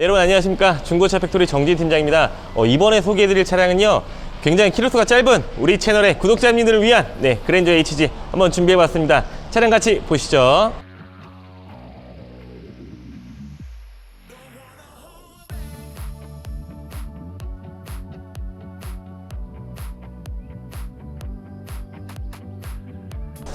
여러분 안녕하십니까? 중고차 팩토리 정진 팀장입니다. 어, 이번에 소개해드릴 차량은요 굉장히 키로수가 짧은 우리 채널의 구독자님들을 위한 네 그랜저 HG 한번 준비해봤습니다. 차량 같이 보시죠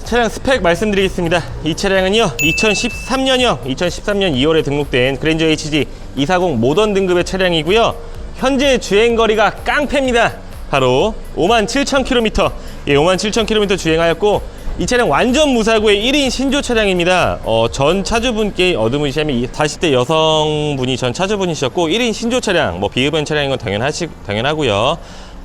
차량 스펙 말씀드리겠습니다. 이 차량은요, 2013년형, 2013년 2월에 등록된 그랜저 HG 240 모던 등급의 차량이고요. 현재 주행거리가 깡패입니다. 바로 57,000km, 예, 57,000km 주행하였고, 이 차량 완전 무사고의 1인 신조 차량입니다. 어, 전 차주분께 얻으시면 40대 여성분이 전 차주분이셨고, 1인 신조 차량, 뭐 비흡연 차량인 건 당연하시, 당연하고요.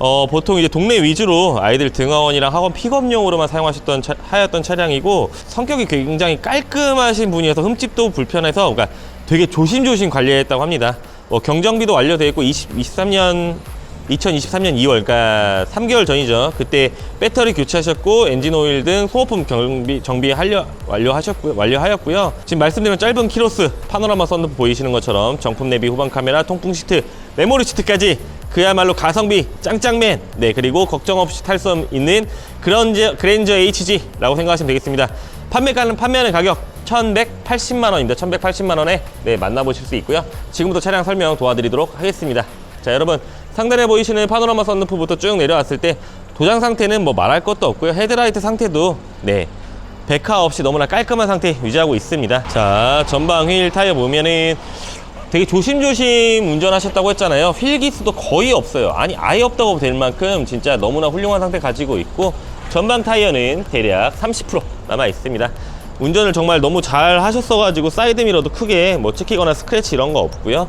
어, 보통 이제 동네 위주로 아이들 등하원이랑 학원 픽업용으로만 사용하셨던 차, 하였던 차량이고 성격이 굉장히 깔끔하신 분이어서 흠집도 불편해서 그러니까 되게 조심조심 관리했다고 합니다. 뭐 경정비도 완료되어 있고 20, 23년 2023년 2월, 그러니까 3개월 전이죠. 그때 배터리 교체하셨고 엔진 오일 등 소모품 정비 정비 완료 완료하셨고요. 완료하였고요. 지금 말씀드린 짧은 키로스 파노라마 썬루프 보이시는 것처럼 정품 내비 후방 카메라, 통풍 시트, 메모리 시트까지 그야말로 가성비 짱짱맨. 네, 그리고 걱정 없이 탈 수 있는 그런저 그랜저 HG라고 생각하시면 되겠습니다. 판매가는 판매하는 가격 1,180만 원입니다. 1,180만 원에 네, 만나보실 수 있고요. 지금부터 차량 설명 도와드리도록 하겠습니다. 자, 여러분 상단에 보이시는 파노라마 썬루프부터 쭉 내려왔을 때 도장 상태는 뭐 말할 것도 없고요. 헤드라이트 상태도 네. 백화 없이 너무나 깔끔한 상태 유지하고 있습니다. 자, 전방 휠 타이어 보면은 되게 조심조심 운전하셨다고 했잖아요. 휠 기스도 거의 없어요. 아니, 아예 없다고 될 만큼 진짜 너무나 훌륭한 상태 가지고 있고 전방 타이어는 대략 30% 남아 있습니다. 운전을 정말 너무 잘 하셨어 가지고 사이드미러도 크게 뭐 찍히거나 스크래치 이런 거 없고요.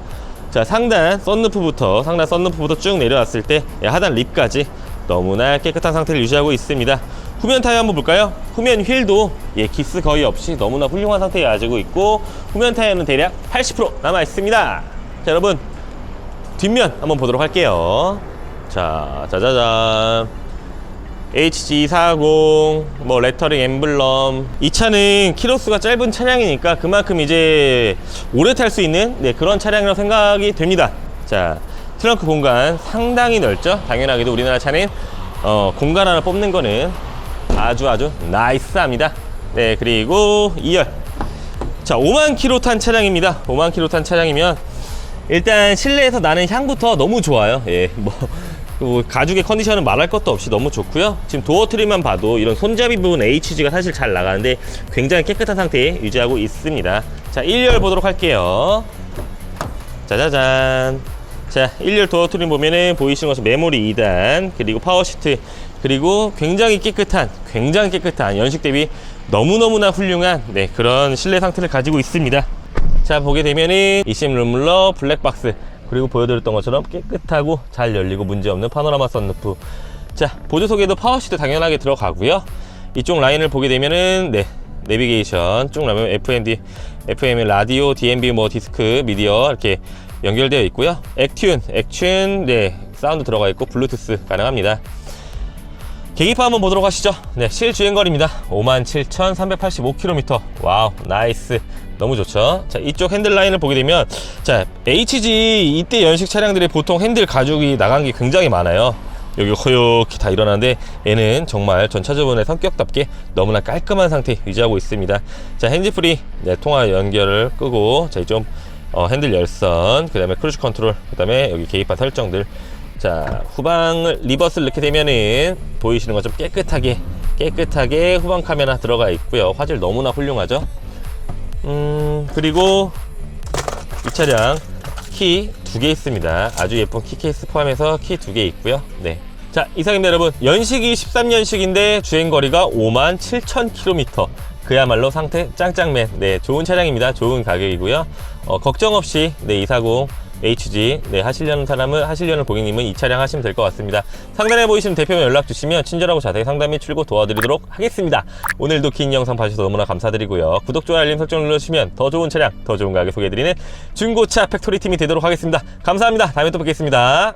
자 상단 썬루프부터 상단 썬루프부터 쭉 내려왔을 때 예, 하단 립까지 너무나 깨끗한 상태를 유지하고 있습니다. 후면 타이어 한번 볼까요? 후면 휠도 예, 기스 거의 없이 너무나 훌륭한 상태에 가지고 있고 후면 타이어는 대략 80% 남아 있습니다. 자 여러분 뒷면 한번 보도록 할게요. 자 짜자잔 HG40 뭐 레터링 엠블럼 이 차는 키로수가 짧은 차량이니까 그만큼 이제 오래 탈 수 있는 네, 그런 차량이라고 생각이 됩니다 자 트렁크 공간 상당히 넓죠 당연하게도 우리나라 차는 어, 공간 하나 뽑는 거는 아주 아주 나이스합니다 네 그리고 2열 자 5만 킬로 탄 차량입니다 5만 킬로 탄 차량이면 일단 실내에서 나는 향부터 너무 좋아요 예, 뭐 뭐 가죽의 컨디션은 말할 것도 없이 너무 좋고요. 지금 도어 트리만 봐도 이런 손잡이 부분 HG가 사실 잘 나가는데 굉장히 깨끗한 상태에 유지하고 있습니다. 자, 1열 보도록 할게요. 짜자잔. 자, 1열 도어 트림 보면은 보이시는 것처럼 메모리 2단, 그리고 파워 시트, 그리고 굉장히 깨끗한, 굉장히 깨끗한 연식 대비 너무너무나 훌륭한 네, 그런 실내 상태를 가지고 있습니다. 자, 보게 되면은 이심 룸물러 블랙박스 그리고 보여드렸던 것처럼 깨끗하고 잘 열리고 문제없는 파노라마 썬루프. 자 보조석에도 파워시트 당연하게 들어가고요. 이쪽 라인을 보게 되면은 네 내비게이션 쭉 나면 FMD, FM 라디오, DMB 뭐 디스크, 미디어 이렇게 연결되어 있고요. 액튠, 액튠 네 사운드 들어가 있고 블루투스 가능합니다 계기판 한번 보도록 하시죠. 네, 실주행거리입니다. 57,385km. 와우, 나이스. 너무 좋죠. 자, 이쪽 핸들 라인을 보게 되면, 자, HG 이때 연식 차량들이 보통 핸들 가죽이 나간 게 굉장히 많아요. 여기 허옇게 다 일어나는데 얘는 정말 전차주분의 성격답게 너무나 깔끔한 상태 유지하고 있습니다. 자, 핸즈프리 네, 통화 연결을 끄고 자, 좀 어, 핸들 열선, 그 다음에 크루즈 컨트롤, 그 다음에 여기 계기판 설정들 자 후방을 리버스를 넣게 되면은 보이시는 것처럼 깨끗하게 깨끗하게 후방 카메라 들어가 있고요. 화질 너무나 훌륭하죠? 음 그리고 이 차량 키 두 개 있습니다. 아주 예쁜 키 케이스 포함해서 키 두 개 있고요. 네. 자 이상입니다 여러분. 연식이 13년식인데 주행거리가 5만 7천 킬로미터. 그야말로 상태 짱짱맨. 네 좋은 차량입니다. 좋은 가격이고요. 어, 걱정 없이 네240 HG 네 하시려는 사람은 하시려는 고객님은 이 차량 하시면 될 것 같습니다. 상단에 보이시는 대표명 연락 주시면 친절하고 자세히 상담 및 출고 도와드리도록 하겠습니다. 오늘도 긴 영상 봐주셔서 너무나 감사드리고요. 구독, 좋아요, 알림 설정 눌러주시면 더 좋은 차량, 더 좋은 가격 소개해드리는 중고차 팩토리 팀이 되도록 하겠습니다. 감사합니다. 다음에 또 뵙겠습니다.